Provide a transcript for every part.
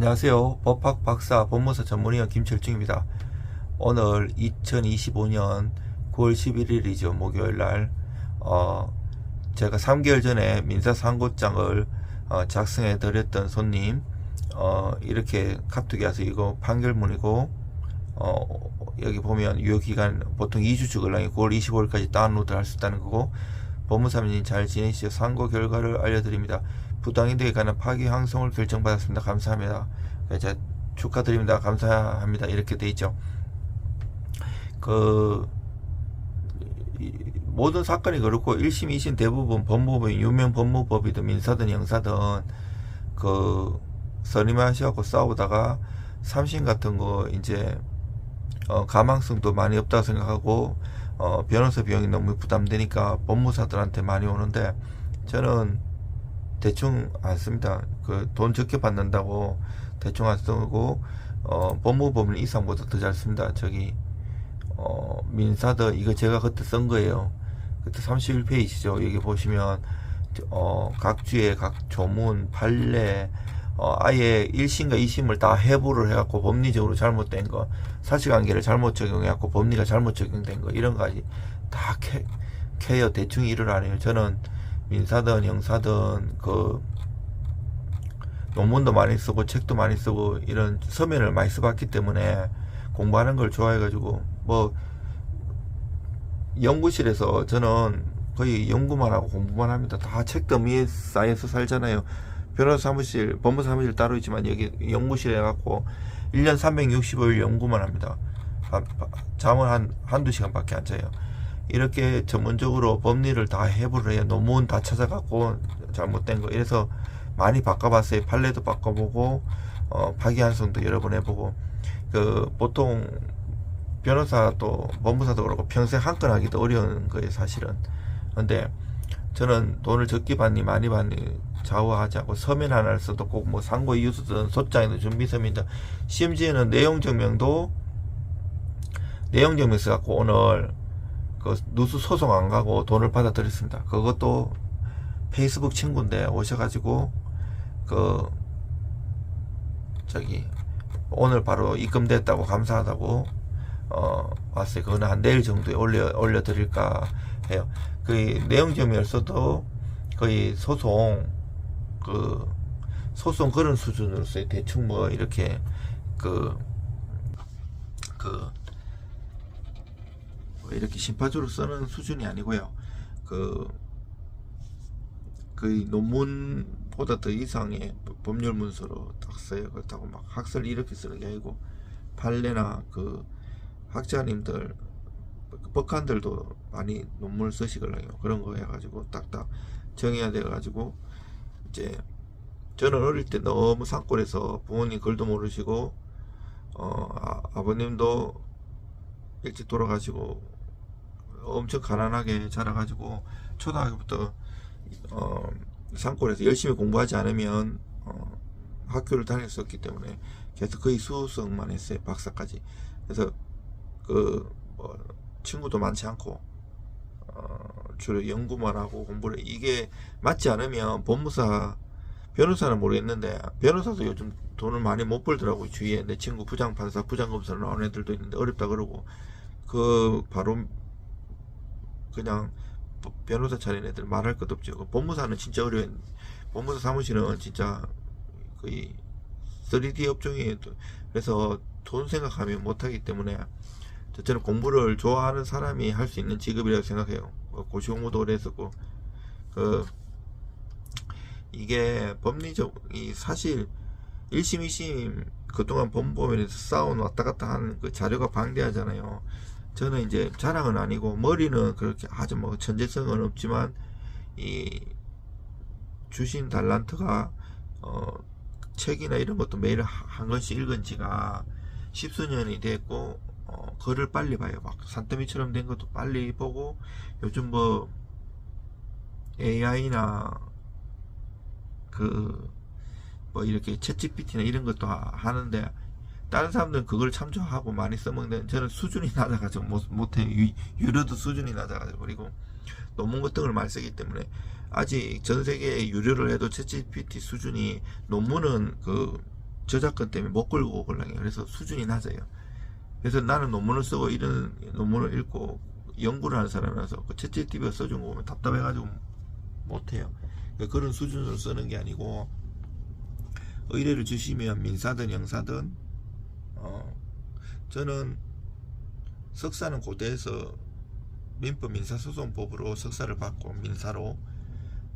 안녕하세요. 법학 박사 법무사 전문의원 김철중입니다. 오늘 2025년 9월 11일이죠. 목요일 날, 어, 제가 3개월 전에 민사 상고장을 어, 작성해 드렸던 손님, 어, 이렇게 카톡이 와서 이거 판결문이고, 어, 여기 보면 유효기간 보통 2주 걸랑이 9월 25일까지 다운로드 할 수 있다는 거고, 법무사님 잘 지내시죠? 상고 결과를 알려드립니다. 부당이득에 관한 파기환송을 결정받았습니다. 감사합니다. 자, 축하드립니다. 감사합니다. 이렇게 돼 있죠. 그 이- 모든 사건이 그렇고 1심, 2심 대부분 법무법인 유명 법무법이든 민사든 형사든 그 선임하셔갖고 싸우다가 3심 같은 거 이제 어, 가망성도 많이 없다고 생각하고 어, 변호사 비용이 너무 부담되니까 법무사들한테 많이 오는데 저는 대충 안 씁니다. 그 돈 적게 받는다고 대충 안 쓰고 어, 법무법인 이상보다 더 잘 씁니다. 저기 어, 민사들 이거 제가 그때 쓴 거예요. 그때 31페이지죠. 여기 보시면 어, 각 주의 각 조문, 판례 어, 아예 1심과 2심을 다 해부를 해갖고 법리적으로 잘못된 거, 사실관계를 잘못 적용해갖고 법리가 잘못 적용된 거, 이런 거까지 다 캐, 캐요. 대충 일을 안 해요. 저는 민사든 형사든 그 논문도 많이 쓰고 책도 많이 쓰고 이런 서면을 많이 써봤기 때문에 공부하는 걸 좋아해가지고 뭐 연구실에서 저는 거의 연구만 하고 공부만 합니다. 다책 더미에 쌓여서 살잖아요. 변호사 사무실, 법무 사무실 따로 있지만 여기 연구실에 해갖고 1년 365일 연구만 합니다. 한- 잠은 한, 한두 시간밖에 안 자요. 이렇게 전문적으로 법리를 다 해부를 해요. 논문 다 찾아갖고 잘못된 거. 이래서 많이 바꿔봤어요. 판례도 바꿔보고, 어, 파기환송도 여러 번 해보고. 그, 보통, 변호사도, 법무사도 그렇고 평생 한 건 하기도 어려운 거예요, 사실은. 근데, 저는 돈을 적게 받니, 많이 받니, 좌우하지 않고 서면 하나를 써도 꼭 뭐 상고 이유서든 소장이든 준비서면이든 심지어는 내용 증명도 내용 증명 써갖고 오늘 그 누수 소송 안 가고 돈을 받아들였습니다. 그것도 페이스북 친구인데 오셔가지고 그 저기 오늘 바로 입금됐다고 감사하다고 어 왔어요. 그거는 한 내일 정도에 올려 올려 드릴까 해요. 그 내용 증명을 써도 거의 소송 그 소송 그런 수준으로서의 대충 뭐 이렇게 그 그, 뭐 이렇게 심파주로 쓰는 수준이 아니고요. 그, 그 논문보다 더 이상의 법률 문서로 딱 써요. 그렇다고 막 학설 이렇게 쓰는 게 아니고, 판례나 그 학자님들, 그 법관들도 많이 논문을 쓰시거든요. 그런 거 해가지고 딱딱 정해야 돼가지고, 이제, 저는 어릴 때 너무 산골에서 부모님 글도 모르시고, 어, 아, 아버님도 일찍 돌아가시고 엄청 가난하게 자라가지고 초등학교부터 어, 산골에서 열심히 공부하지 않으면 어, 학교를 다녔었기 때문에 계속 거의 수석만 했어요 박사까지. 그래서 그 뭐 친구도 많지 않고 어, 주로 연구만 하고 공부를 이게 맞지 않으면 법무사 변호사는 모르겠는데 변호사도 요즘 돈을 많이 못 벌더라고요 주위에. 내 친구 부장 판사 부장 검사로 나온 애들도 있는데 어렵다 그러고. 그 바로 그냥 법- 변호사 차린 애들 말할 것도 없죠 그 법무사는 진짜 어려운 법무사 사무실은 진짜 거의 3D 업종이에요 또. 그래서 돈 생각하면 못하기 때문에 저는 공부를 좋아하는 사람이 할 수 있는 직업이라고 생각해요 어, 고시 공부도 오래 했었고 그 이게 법리적 이 사실 1심 2심 그동안 법무법인에서 싸운 왔다 갔다 하는 그 자료가 방대하잖아요. 저는 이제 자랑은 아니고 머리는 그렇게 아주 뭐 천재성은 없지만 이 주신 달란트가 어 책이나 이런 것도 매일 하- 한 권씩 읽은 지가 십수년이 됐고 어 글을 빨리 봐요. 막 산더미처럼 된 것도 빨리 보고 요즘 뭐 AI나 그 뭐 이렇게 챗GPT나 이런 것도 하- 하는데 다른 사람들은 그걸 참조하고 많이 써먹는데 저는 수준이 낮아가지고 못, 못해요 유, 유료도 수준이 낮아가지고 그리고 논문 같은 걸 많이 쓰기 때문에 아직 전 세계에 유료를 해도 챗GPT 수준이 논문은 그 저작권 때문에 못 끌고 오걸랑해요. 그래서 수준이 낮아요. 그래서 나는 논문을 쓰고 이런 논문을 읽고 연구를 하는 사람이라서 그 TV가 써준 거 보면 답답해가지고 못해요. 그러니까 그런 수준으로 쓰는 게 아니고 의뢰를 주시면 민사든 형사든 어 저는 석사는 고대에서 민법 민사소송법으로 석사를 받고 민사로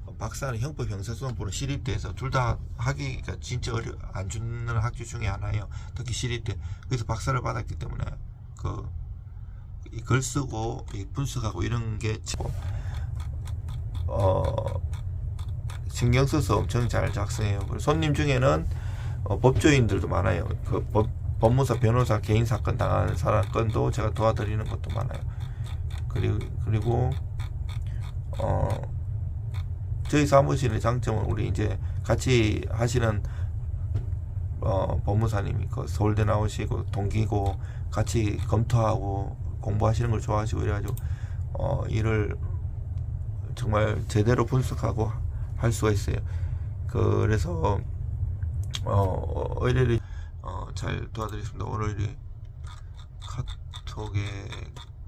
어, 박사는 형법 형사소송법으로 시립대에서 둘 다 하기가 진짜 어려 안 주는 학교 중에 하나예요. 특히 시립대 그래서 박사를 받았기 때문에 그이글 쓰고 이 분석하고 이런 게 참- 어 신경 써서 엄청 잘 작성해요. 손님 중에는 어, 법조인들도 많아요. 그 법, 법무사, 변호사 개인 사건 당하는 사람 건도 제가 도와드리는 것도 많아요. 그리고 그리고 어 저희 사무실의 장점은 우리 이제 같이 하시는 어 법무사님이 그 서울대 나오시고 동기고 같이 검토하고 공부하시는 걸 좋아하시고 이래가지고 어 일을 정말 제대로 분석하고 할 수가 있어요. 그래서 어 의뢰를 어, 잘 도와드리겠습니다. 오늘 이 카톡에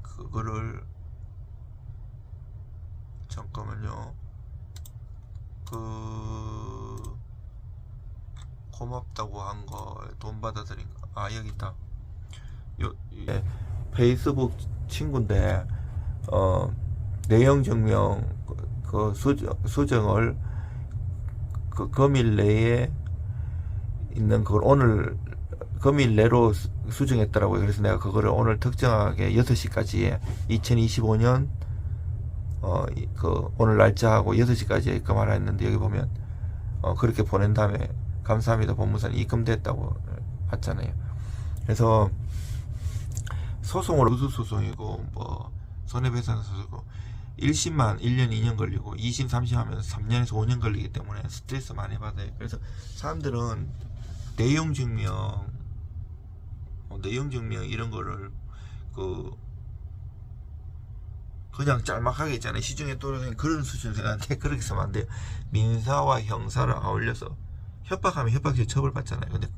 그거를 잠깐만요. 그 고맙다고 한 거 돈 받아들인 거. 아 여기 있다. 요 예, 페이스북 친구인데 어 내용 증명 그, 그 수정, 수정을 그 금일 내에 있는 그걸 오늘 금일 내로 수- 수정했더라고요. 그래서 내가 그거를 오늘 특정하게 6시까지에 2025년 어, 이- 그 오늘 날짜하고 6시까지에 입금하라 했는데 여기 보면 어, 그렇게 보낸 다음에 감사합니다. 법무사님 입금됐다고 했잖아요. 그래서 소송으로 무수 소송이고 뭐 손해배상 소송이고 1심만 1년 2년 걸리고 2심 3심 하면 3년에서 5년 걸리기 때문에 스트레스 많이 받아요. 그래서 사람들은 내용 증명 어, 내용 증명 이런 거를 그 그냥 짤막하게 있잖아요. 시중에 떨어지는 그런 수준 생각하는데 그렇게 쓰면 안 돼요. 민사와 형사를 아울려서 협박하면 협박죄 처벌받잖아요. 근데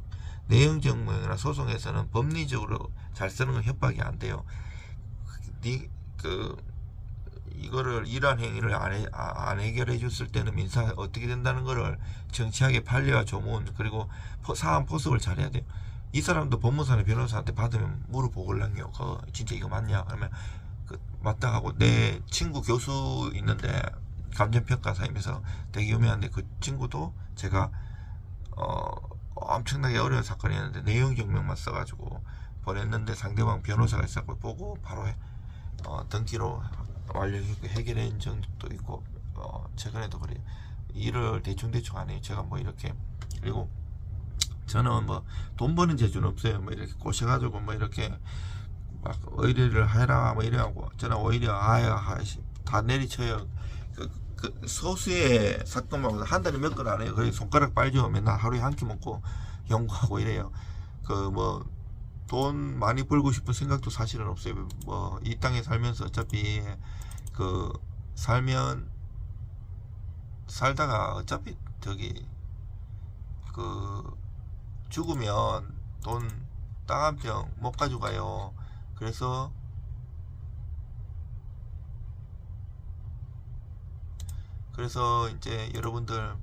내용 증명이나 소송에서는 법리적으로 잘 쓰는 건 협박이 안 돼요. 니, 그, 이거를 이러한 행위를 안, 해, 아, 안 해결해 줬을 때는 민사 어떻게 된다는 거를 정치하게 판례와 조문 그리고 포- 사안 포섭을 잘해야 돼요. 이 사람도 법무사나 변호사한테 받으면 물어보걸랑요. 그 진짜 이거 맞냐? 그러면 그 맞다 하고 내 친구 교수 있는데 감정평가사이면서 되게 유명한데 그 친구도 제가 어 엄청나게 어려운 사건이었는데 내용 증명만 써가지고 보냈는데 상대방 변호사가 있었고 보고 바로 해, 어, 등기로 완료 해결한 적도 있고 어, 최근에도 그래요. 일을 대충 대충 안 해요. 제가 뭐 이렇게 그리고 저는 뭐 돈 버는 재주는 없어요. 뭐 이렇게 꼬셔가지고 뭐 이렇게 막 의뢰를 해라 뭐 이래하고 저는 오히려 아야 하시 다 내리쳐요. 그, 그 소수의 사건만 한 달에 몇 건 안 해요. 거의 손가락 빨죠. 맨날 하루에 한 끼 먹고 연구하고 이래요. 그 뭐 돈 많이 벌고 싶은 생각도 사실은 없어요. 뭐 이 땅에 살면서 어차피 그 살면 살다가 어차피 저기 그 죽으면 돈 땅 한 평 못 가져가요. 그래서 그래서 이제 여러분들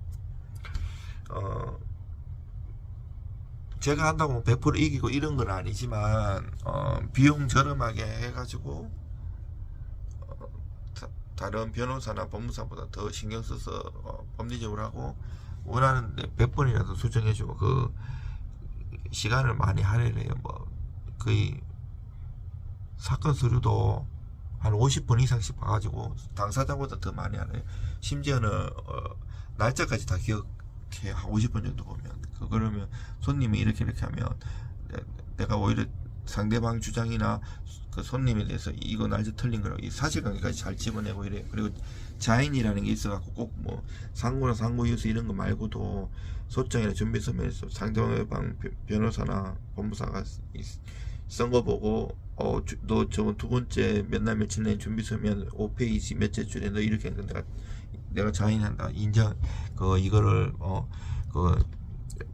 어 제가 한다고 뭐100% 이기고 이런 건 아니지만 어 비용 저렴하게 해가지고 어, 다- 다른 변호사나 법무사보다 더 신경 써서 어, 법리적으로 하고 원하는 100번이라도 수정해주고 그 시간을 많이 할애해요. 뭐 거의 사건 서류도 한 50분 이상씩 봐가지고 당사자보다 더 많이 하네요. 심지어는 어, 날짜까지 다 기억해 한 50분 정도 보면 그 그러면 손님이 이렇게 이렇게 하면 내- 내가 오히려 상대방 주장이나 그 손님에 대해서 이거 날짜 틀린 거라고 이 사실관계까지 잘 집어내고 이래요. 그리고 자인이라는 게 있어갖고 꼭 뭐 상고나 상고 이유서 이런 거 말고도 소장이나 준비 서면에서 상대방 변- 변호사나 법무사가 쓴거 보고 어 너 저번 두 번째 몇 날 며칠 내 준비 서면 5페이지 몇째 줄에 너 이렇게 했는데 내가 내가 자인한다 인정 그 이거를 어그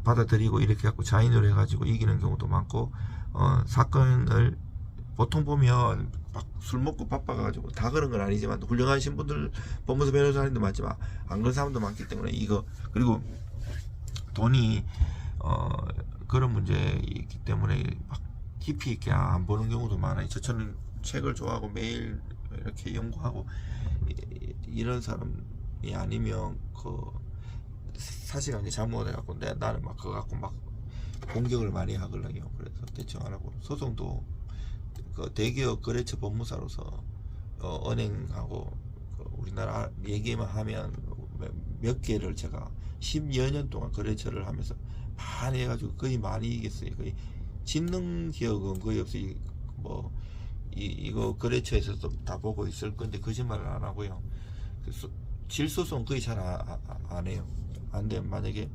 받아들이고 이렇게 갖고 자인으로 해가지고 이기는 경우도 많고 어, 사건을 보통 보면 막 술 먹고 바빠가지고 다 그런 건 아니지만 훌륭하신 분들 법무사 변호사님도 많지만 안 그런 사람도 많기 때문에 이거 그리고 돈이 어 그런 문제이기 때문에 막 깊이 있게 안 보는 경우도 많아요. 저처럼 책을 좋아하고 매일 이렇게 연구하고 이- 이런 사람이 아니면 그 사실 관계 잘못해갖고 내 나는 막 그거 갖고 막 공격을 많이 하거든요. 그래서 대충 안 하고 소송도 그 대기업 거래처 법무사로서 어, 은행하고 그 우리나라 얘기만 하면 몇- 몇 개를 제가 10여 년 동안 거래처를 하면서 많이 해가지고 거의 많이 이겼어요. 거의 짓는 기억은 거의 없어요. 이- 뭐 이, 이거 거래처에서도 다 보고 있을 건데 거짓말을 안 하고요. 그래서 질소송 거의 잘 안 해요. 안 돼. 만약에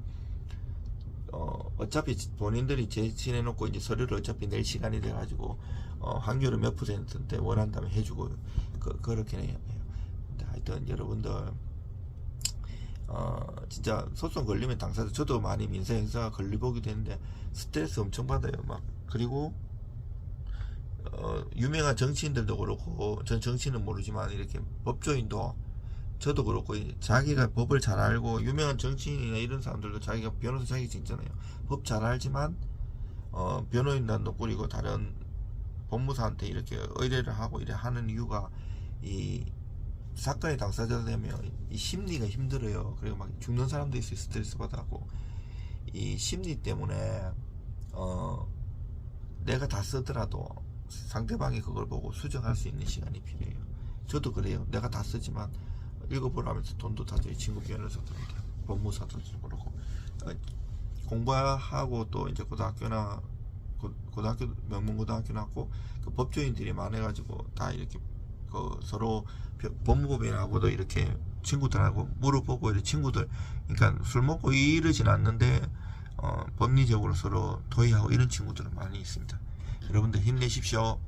어, 어차피 본인들이 제시해놓고 이제 서류를 어차피 낼 시간이 돼가지고 어, 확률은 몇 퍼센트인데 원한다면 해주고 그, 그렇게 해요. 하여튼 여러분들 어, 진짜 소송 걸리면 당사자 저도 많이 민사 형사 걸리보기도 했는데 스트레스 엄청 받아요. 막 그리고 어, 유명한 정치인들도 그렇고 전 정치는 모르지만 이렇게 법조인도 저도 그렇고 이 자기가 법을 잘 알고 유명한 정치인이나 이런 사람들도 자기가 변호사 자격증 있잖아요. 법 잘 알지만 어, 변호인단도 꾸리고 다른 법무사한테 이렇게 의뢰를 하고 이래 하는 이유가 이 사건의 당사자 되면 이 심리가 힘들어요. 그리고 막 죽는 사람도 있어요. 스트레스 받아고 이 심리 때문에 어 내가 다 쓰더라도 상대방이 그걸 보고 수정할 수 있는 시간이 필요해요. 저도 그래요. 내가 다 쓰지만 읽어보라면서 돈도 다 줘요. 친구 변호사들한테 법무사도 그렇고 어, 공부하고 또 이제 고등학교나 고, 고등학교 명문고등학교 나왔고 그 법조인들이 많아가지고 다 이렇게 그 서로 벼- 법무법인하고도 이렇게 친구들하고 물어보고 이렇게 친구들 그러니까 술 먹고 이러진 않는데 어, 법리적으로 서로 도의하고 이런 친구들은 많이 있습니다. 여러분들 힘내십시오.